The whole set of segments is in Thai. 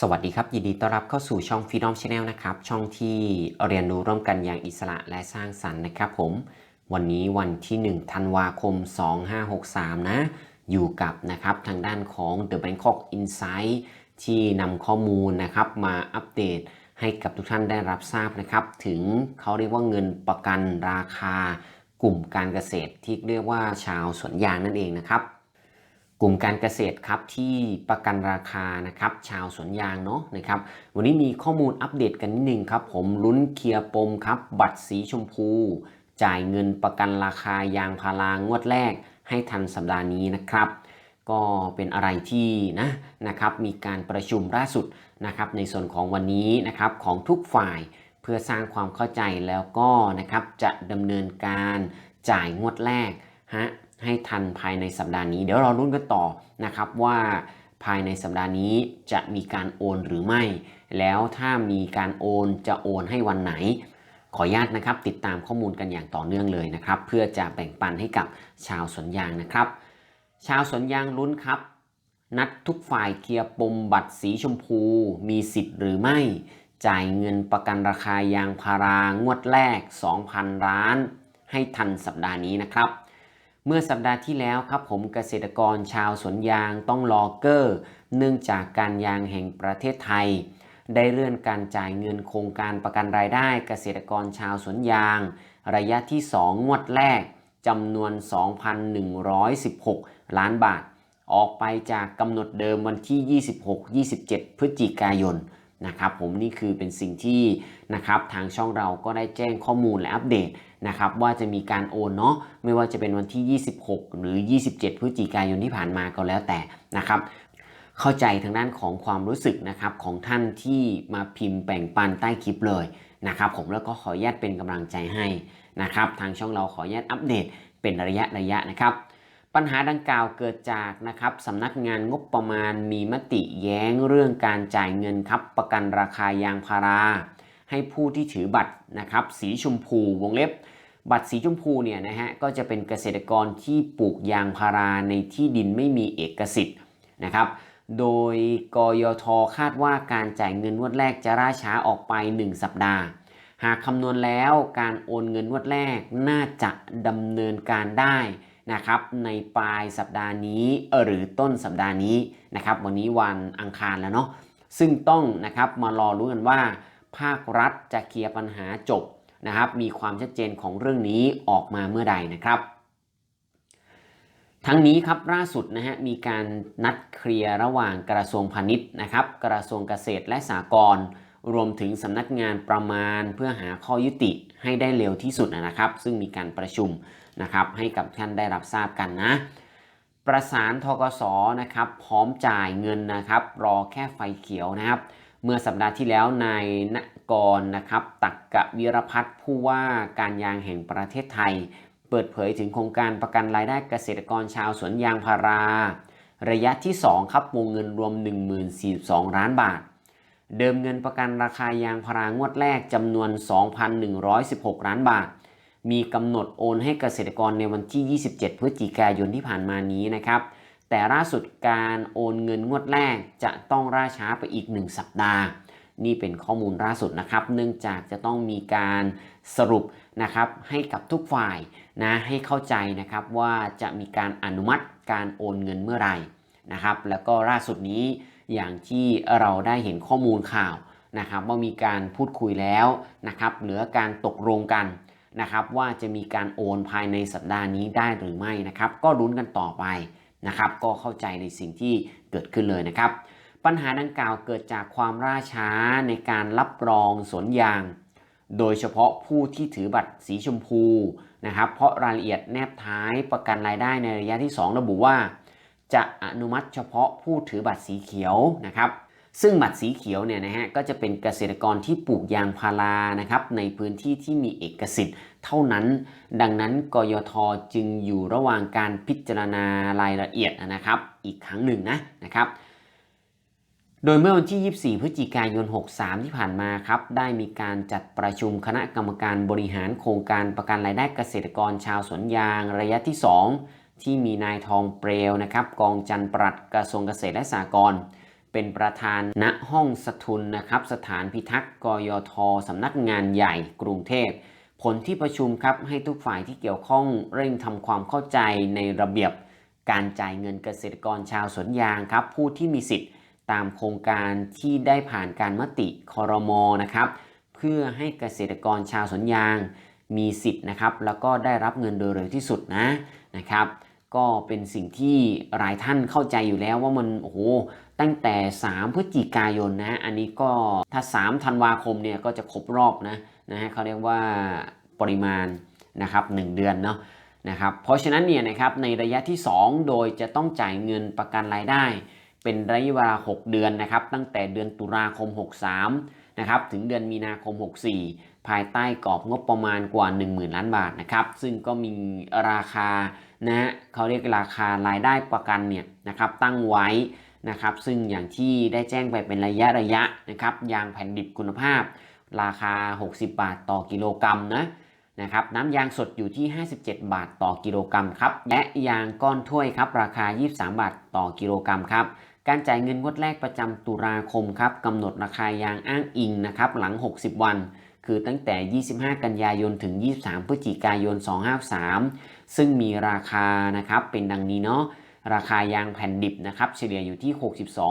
สวัสดีครับ ยินดีต้อนรับเข้าสู่ช่อง Freedom Channel นะครับ ช่องที่เรียนรู้ร่วมกันอย่างอิสระและสร้างสรรค์นะครับผม วันนี้วันที่1ธันวาคม 2563 นะ อยู่กับนะครับทางด้านของ The Bangkok Insight ที่นำข้อมูลนะครับมาอัปเดตให้กับทุกท่านได้รับทราบนะครับ ถึงเขาเรียกว่าเงินประกันราคากลุ่มการเกษตรที่เรียกว่าชาวสวนยางนั่นเองนะครับ กลุ่มการเกษตรครับที่ประกันราคานะครับชาวสวนยางเนาะนะครับวันนี้มีข้อมูลอัปเดตกันนิดนึงครับ ผมลุ้นเคลียร์ปมครับบัตรสีชมพู จ่ายเงินประกันราคายางพารางวดแรก ให้ทันสัปดาห์นี้นะครับ ก็เป็นอะไรที่นะนะครับมีการประชุมล่าสุดนะครับในส่วนของวันนี้นะครับของทุกฝ่ายเพื่อสร้างความเข้าใจแล้วก็นะครับจะดำเนินการจ่ายงวดแรกฮะ ให้ทันภายในสัปดาห์นี้ เดี๋ยวเราลุ้นกันต่อนะครับว่าภายในสัปดาห์นี้จะมีการโอนหรือไม่ แล้วถ้ามีการโอนจะโอนให้วันไหน ขออนุญาตนะครับ ติดตามข้อมูลกันอย่างต่อเนื่องเลยนะครับ เพื่อจะแบ่งปันให้กับชาวสวนยางนะครับ ชาวสวนยางลุ้นครับ นัดทุกฝ่ายเคลียร์ปมบัตรสีชมพู มีสิทธิ์หรือไม่ จ่ายเงินประกันราคายางพารางวดแรก 2,000 ล้าน ให้ทันสัปดาห์นี้นะครับ เมื่อสัปดาห์ที่แล้วครับผมเกษตรกรชาวสวนยางต้องรอเกอร์ เนื่องจากการยางแห่งประเทศไทย ได้เลื่อนการจ่ายเงินโครงการประกันรายได้เกษตรกรชาวสวนยาง ระยะที่ 2 งวดแรกจำนวน 2,116 ล้านบาท ออกไปจากกำหนดเดิมวันที่ 26-27 พฤศจิกายน นะครับผมนี่คือเป็นสิ่งที่นะครับทางช่องเราก็ได้แจ้งข้อมูลและอัปเดตนะครับว่าจะมีการโอนเนาะไม่ว่าจะเป็นวันที่ 26 หรือ 27 พฤศจิกายนที่ผ่านมาก็แล้วแต่นะครับเข้าใจทางด้านของความรู้สึกนะครับของท่านที่มาพิมพ์แบ่งปันใต้คลิปเลยนะครับผมแล้วก็ขออนุญาตเป็นกำลังใจให้นะครับทางช่องเราขออนุญาตอัปเดตเป็นระยะระยะนะครับ ปัญหาดังกล่าวเกิดจากนะครับสำนักงานงบประมาณมีมติแย้งเรื่องการจ่ายเงินครับประกันราคายางพารา ให้ผู้ที่ถือบัตรนะครับสีชมพูวงเล็บ บัตรสีชมพูเนี่ยนะฮะก็จะเป็นเกษตรกรที่ปลูกยางพาราในที่ดินไม่มีเอกสิทธิ์นะครับโดยกยทคาดว่าการจ่ายเงินงวดแรกจะล่าช้าออกไป 1 สัปดาห์ หากคำนวณแล้วการโอนเงินงวดแรกน่าจะดำเนินการได้ นะครับในปลายสัปดาห์นี้หรือต้นสัปดาห์นี้นะครับวันนี้วันอังคารแล้วเนาะซึ่งต้องนะครับมารอรู้กันว่า ภาครัฐจะเคลียร์ปัญหาจบนะครับมีความชัดเจนของเรื่องนี้ออกมาเมื่อใดนะครับ ทั้งนี้ครับล่าสุดนะฮะมีการนัดเคลียร์ระหว่างกระทรวงพาณิชย์นะครับกระทรวงเกษตรและสหกรณ์ รวมถึงสำนักงานประมาณเพื่อหาข้อยุติให้ได้เร็วที่สุดนะครับ ซึ่งมีการประชุมนะครับให้กับท่านได้รับทราบกันนะ ประสานทกสนะครับพร้อมจ่ายเงินนะครับ รอแค่ไฟเขียวนะครับ เมื่อสัปดาห์ที่แล้วนายณกรนะครับตักกะวิรพัฒน์ผู้ว่าการยางแห่งประเทศไทย เปิดเผยถึงโครงการประกันรายได้เกษตรกรชาวสวนยางพารา ระยะที่ 2 ครับวงเงินรวม 1042ล้านบาท เดิมเงินประกันราคายางพารางวดแรกจำนวน 2,116 ล้านบาท มีกำหนดโอนให้เกษตรกรในวันที่ 27 พฤศจิกายนที่ผ่านมานี้นะครับ แต่ล่าสุดการโอนเงินงวดแรกจะต้องล่าช้าไปอีก 1 สัปดาห์ นี่เป็นข้อมูลล่าสุดนะครับ เนื่องจากจะต้องมีการสรุปนะครับให้กับทุกฝ่ายนะให้เข้าใจนะครับว่าจะมีการอนุมัติการโอนเงินเมื่อไหร่นะครับ แล้วก็ล่าสุดนี้ อย่างที่เราได้เห็นข้อมูลข่าวนะครับว่ามีการพูดคุยแล้วนะครับเหลือการตกลงกันนะครับว่าจะมีการโอนภายในสัปดาห์นี้ได้หรือไม่นะครับ ก็ลุ้นกันต่อไปนะครับ ก็เข้าใจในสิ่งที่เกิดขึ้นเลยนะครับ ปัญหาดังกล่าวเกิดจากความล่าช้าในการรับรองสวนยาง โดยเฉพาะผู้ที่ถือบัตรสีชมพูนะครับ เพราะรายละเอียดแนบท้ายประกันรายได้ในระยะที่ 2 ระบุว่า จะอนุมัติเฉพาะผู้ถือบัตรสีเขียวนะครับ ซึ่งบัตรสีเขียวเนี่ยนะฮะก็จะเป็นเกษตรกรที่ปลูกยางพารานะครับในพื้นที่ที่มีเอกสิทธิ์เท่านั้น ดังนั้นกยทจึงอยู่ระหว่างการพิจารณารายละเอียดนะครับ อีกครั้งหนึ่งนะนะครับโดยเมื่อวันที่ 24 พฤศจิกายน 63 ที่ผ่านมาครับ ได้มีการจัดประชุมคณะกรรมการบริหารโครงการประกันรายได้เกษตรกรชาวสวนยางระยะที่ 2 ที่มีนายทองเปลวนะครับกองจันทร์ปลัดกระทรวงเกษตรและสหกรณ์เป็นประธานณห้องสทุนนะครับสถานพิทักษ์กยทสำนักงานใหญ่กรุงเทพผลที่ประชุมครับให้ทุกฝ่ายที่เกี่ยวข้องเร่งทำความเข้าใจในระเบียบการจ่ายเงินเกษตรกรชาวสวนยางครับผู้ที่มีสิทธิ์ตามโครงการที่ได้ผ่านการมติคอรมอนะครับเพื่อให้เกษตรกรชาวสวนยางมีสิทธิ์นะครับแล้วก็ได้รับเงินโดยเร็วที่สุดนะนะครับ ก็เป็นสิ่งที่หลายท่านเข้าใจอยู่แล้วว่ามันโอ้โหตั้งแต่ 3 พฤศจิกายนนะอันนี้ก็ถ้า 3 ธันวาคมเนี่ยก็จะครบรอบนะนะฮะเขาเรียกว่าปริมาณนะครับ 1 เดือนเนาะนะครับเพราะฉะนั้นเนี่ยนะครับในระยะที่ 2 โดยจะต้องจ่ายเงินประกันรายได้ เป็นระยะเวลา 6 เดือนนะครับ ตั้งแต่เดือนตุลาคม 63นะครับถึงเดือนมีนาคม 64 ภายใต้กรอบงบประมาณกว่า 10,000 ล้านบาทนะครับซึ่งก็มีราคา นะฮะเขาเรียกราคารายได้ประกันเนี่ยนะครับตั้งไว้นะครับ ซึ่งอย่างที่ได้แจ้งไปเป็นระยะระยะนะครับยางแผ่นดิบคุณภาพ ราคา 60 บาทต่อกิโลกรัมนะนะครับน้ำยางสดอยู่ที่ 57 บาทต่อกิโลกรัมครับและยางก้อนถ้วยครับราคา 23 บาทต่อกิโลกรัมครับการจ่ายเงินงวดแรกประจำตุลาคมครับกำหนดราคายางอ้างอิงนะครับหลัง 60 วัน คือตั้งแต่ 25 กันยายน ถึง 23 พฤศจิกายน 253 ซึ่งมีราคานะครับเป็นดังนี้เนาะ ราคายางแผ่นดิบนะครับเฉลี่ยอยู่ที่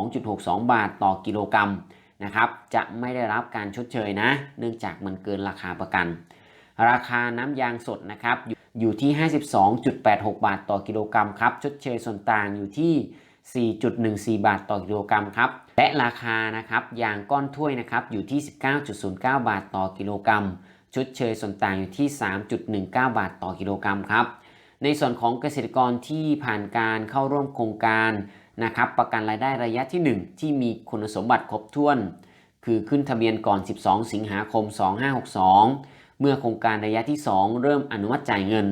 62.62 บาทต่อกิโลกรัมนะครับ จะไม่ได้รับการชดเชยนะ เนื่องจากมันเกินราคาประกัน ราคาน้ำยางสดนะครับอยู่อยู่ที่ 52.86 บาทต่อกิโลกรัมครับ ชดเชยส่วนต่างอยู่ที่ 4.14 บาทต่อกิโลกรัมครับ และราคานะครับยางก้อนถ้วยนะครับอยู่ที่ 19.09 บาทต่อกิโลกรัมชดเชยส่วนต่างอยู่ที่ 3.19 บาทต่อกิโลกรัมครับ ในส่วนของเกษตรกรที่ผ่านการเข้าร่วมโครงการนะครับประกันรายได้ระยะที่ 1 ที่มีคุณสมบัติครบถ้วน คือขึ้นทะเบียนก่อน 12 สิงหาคม 2562 เมื่อโครงการระยะที่ 2 เริ่มอนุมัติจ่ายเงิน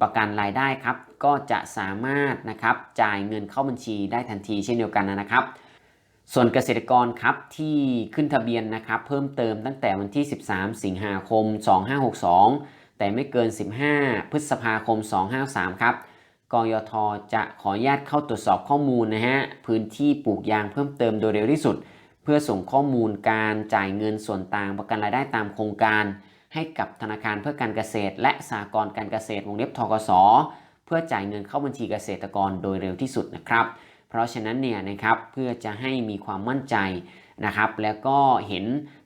ประกันรายได้ครับ ก็จะสามารถนะครับจ่ายเงินเข้าบัญชีได้ทันทีเช่นเดียวกันนะครับ ส่วนเกษตรกรครับที่ขึ้นทะเบียนนะครับเพิ่มเติมตั้งแต่วันที่ 13 สิงหาคม 2562 แต่ไม่เกิน 15 พฤษภาคม 253 ครับกยทจะขออนุญาตเข้าตรวจสอบข้อมูลนะฮะพื้นที่ปลูกยางเพิ่มเติมโดยเร็วที่สุด เพื่อส่งข้อมูลการจ่ายเงินส่วนต่างประกันรายได้ตามโครงการ ให้กับธนาคารเพื่อการเกษตร และสหกรณ์การเกษตรวงเล็บทกสเพื่อจ่ายเงินเข้าบัญชีเกษตรกรโดยเร็วที่สุดนะครับ เพราะฉะนั้นเนี่ยนะครับเพื่อจะให้มีความมั่นใจนะครับ แล้วก็เห็น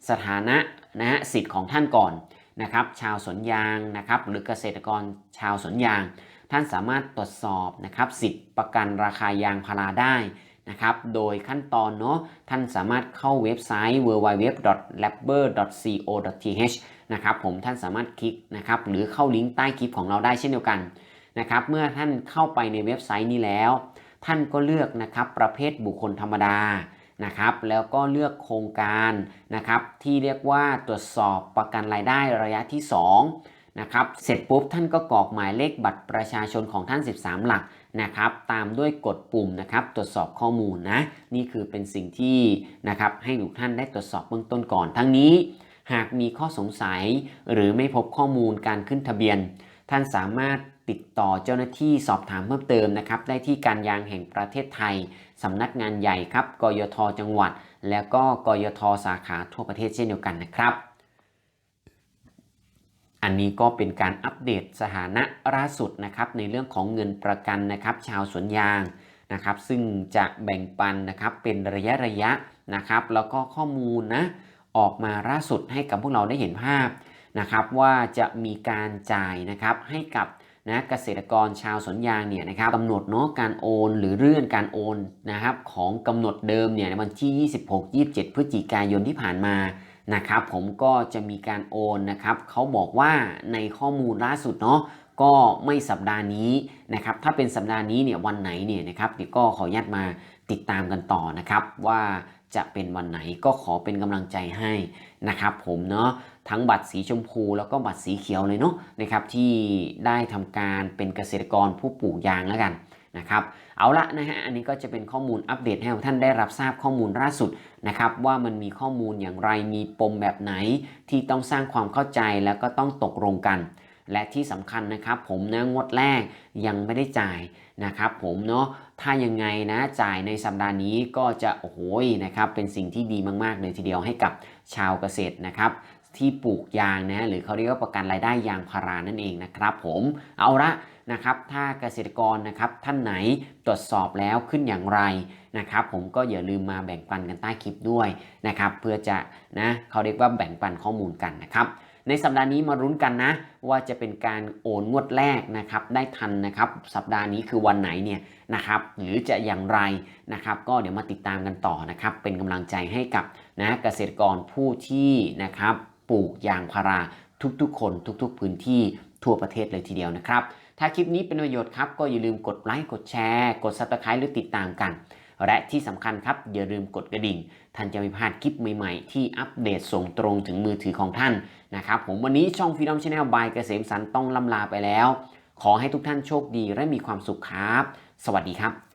สถานะนะฮะสิทธิ์ของท่านก่อนนะครับ ชาวสวนยางนะครับ หรือเกษตรกรชาวสวนยาง ท่านสามารถตรวจสอบนะครับสิทธิ์ประกันราคายางพาราได้ นะครับ โดยขั้นตอนเนาะท่านสามารถเข้าเว็บไซต์ www.labor.co.th นะครับผมท่านสามารถคลิกนะครับหรือเข้าลิงก์ใต้คลิปของเราได้เช่นเดียวกันนะครับเมื่อท่านเข้าไปในเว็บไซต์นี้แล้ว ท่านก็เลือกนะครับประเภทบุคคลธรรมดานะครับแล้วก็เลือกโครงการนะครับที่เรียกว่าตรวจสอบประกันรายได้ระยะที่ 2 นะครับ เสร็จปุ๊บท่านก็กรอกหมายเลขบัตรประชาชนของท่าน 13 หลักนะครับ ตามด้วยกดปุ่มนะครับตรวจสอบข้อมูลนะ นี่คือเป็นสิ่งที่นะครับให้ทุกท่านได้ตรวจสอบเบื้องต้นก่อน ทั้งนี้ หากมีข้อสงสัย หรือไม่พบข้อมูลการขึ้นทะเบียน ท่านสามารถติดต่อเจ้าหน้าที่สอบถามเพิ่มเติมนะครับ ได้ที่การยางแห่งประเทศไทยสำนักงานใหญ่ครับ กยทจังหวัด แล้วก็กยทสาขาทั่วประเทศเช่นเดียวกันนะครับ อันนี้ก็เป็นการอัปเดตสถานะล่าสุดนะครับในเรื่องของเงินประกันนะครับ ชาวสวนยางนะครับ ซึ่งจะแบ่งปันนะครับเป็นระยะระยะนะครับ แล้วก็ข้อมูลนะออกมาล่าสุดให้กับพวกเราได้เห็นภาพนะครับว่าจะมีการจ่ายนะครับให้กับนะเกษตรกรชาวสวนยางเนี่ยนะครับกำหนดเนาะการโอนหรือเลื่อนการโอนนะครับของกำหนดเดิมเนี่ยในวันที่ 26-27 พฤศจิกายนที่ผ่านมา นะครับผมก็จะมีการโอนนะครับเขาบอกว่าในข้อมูลล่าสุดเนาะก็ไม่สัปดาห์นี้นะครับถ้าเป็นสัปดาห์นี้เนี่ยวันไหนเนี่ยนะครับเดี๋ยวก็ขออนุญาตมาติดตามกันต่อนะครับว่าจะเป็นวันไหนก็ขอเป็นกำลังใจให้นะครับผมเนาะทั้งบัตรสีชมพูแล้วก็บัตรสีเขียวเลยเนาะนะครับที่ได้ทำการเป็นเกษตรกรผู้ปลูกยางแล้วกัน นะครับเอาละนะฮะอันนี้ก็จะเป็นข้อมูลอัปเดตให้ท่านได้รับทราบข้อมูลล่าสุดนะครับว่ามันมีข้อมูลอย่างไรมีปมแบบไหนที่ต้องสร้างความเข้าใจแล้วก็ต้องตกลงกัน และที่สำคัญนะครับ ผมนะงวดแรกยังไม่ได้จ่ายนะครับผมเนาะถ้ายังไงนะจ่ายในสัปดาห์นี้ก็จะโอ้โหนะครับเป็นสิ่งที่ดีมากๆเลยทีเดียวให้กับชาวเกษตรนะครับ ที่ปลูกยางนะหรือเขาเรียกว่าประกันรายได้ยางพารานั่นเองนะครับผมเอาละนะครับถ้าเกษตรกรนะครับท่านไหนตรวจสอบแล้วขึ้นอย่างไรนะครับผมก็อย่าลืมมาแบ่งปันกันใต้คลิปด้วยนะครับเพื่อจะนะเขาเรียกว่าแบ่งปันข้อมูลกันนะครับในสัปดาห์นี้มารุ้นกันนะ ว่าจะเป็นการโอนงวดแรกนะครับได้ทันนะครับสัปดาห์นี้คือวันไหนเนี่ยนะครับหรือจะอย่างไรนะครับก็เดี๋ยวมาติดตามกันต่อนะครับเป็นกำลังใจให้กับนะเกษตรกรผู้ที่นะครับ ปลูกยางพาราทุกๆ คนทุก ๆ พื้นที่ทั่วประเทศเลยทีเดียวนะครับ ถ้าคลิปนี้เป็นประโยชน์ครับ ก็อย่าลืมกดไลค์กดแชร์ กด subscribe หรือติดตามกัน และที่สำคัญครับ อย่าลืมกดกระดิ่ง ท่านจะไม่พลาดคลิปใหม่ๆ ที่อัปเดตส่งตรงถึงมือถือของท่านนะครับผมวันนี้ช่อง Freedom Channel by เกษมสันต์ต้องลำลาไปแล้ว ขอให้ทุกท่านโชคดีและมีความสุขครับ สวัสดีครับ